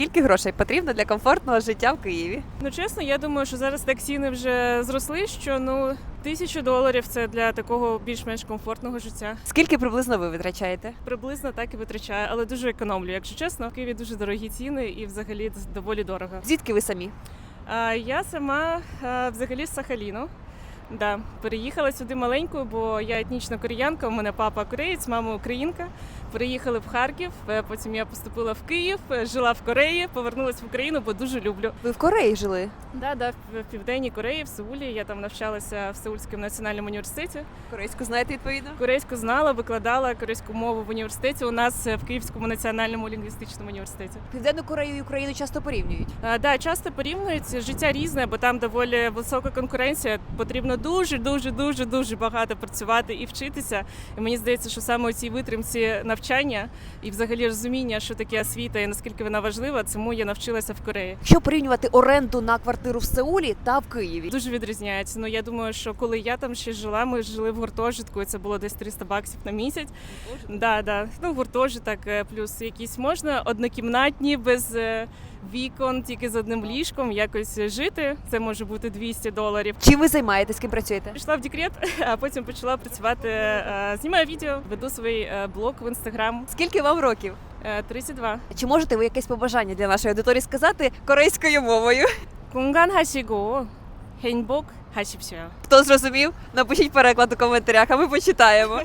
Скільки грошей потрібно для комфортного життя в Києві? Ну чесно, я думаю, що зараз так ціни вже зросли, що ну тисячу доларів це для такого більш-менш комфортного життя. Скільки приблизно ви витрачаєте? Приблизно так і витрачаю, але дуже економлю. Якщо чесно, в Києві дуже дорогі ціни і взагалі доволі дорого. Звідки ви самі? А я сама а, взагалі з Сахаліну. Да, переїхала сюди маленькою, бо я етнічна кореянка. У мене папа кореєць, мама українка. Переїхали в Харків. е, Потім я поступила в Київ, е, жила в Кореї, повернулася в Україну, бо дуже люблю. Ви в Кореї жили? Да, да, в в південній Кореї, в Сеулі. Я там навчалася в Сеульському національному університеті. Корейську знаєте відповідно? Корейську знала, викладала корейську мову в університеті. У нас е, в Київському національному лінгвістичному університеті. Південну Корею і Україну часто порівнюють. А, да, часто порівнюють життя різне, бо там доволі висока конкуренція. Потрібно дуже, дуже, дуже, дуже багато працювати і вчитися. І мені здається, що саме у цій витримці навчання і взагалі розуміння, що таке освіта і наскільки вона важлива, цьому я навчилася в Кореї. Що порівнювати оренду на квартиру в Сеулі та в Києві. Дуже відрізняється. Ну я думаю, що коли я там ще жила, ми жили в гуртожитку, і це було десь 300 баксів на місяць. Да, да. Ну, гуртожиток, е, плюс якісь можна однокімнатні, без е, вікон тільки з одним ліжком якось жити. Це може бути 200 доларів. Чим ви займаєтесь, ким працюєте? Пішла в декрет, а потім почала працювати. Е, знімаю відео, веду свій е, блог в інстаграм. Скільки вам років? Е, 32. Чи можете ви якесь побажання для нашої аудиторії сказати корейською мовою? Кунган хашіго, хейнбок хашіпсіо. Хто зрозумів? Напишіть переклад у коментарях, а ми почитаємо.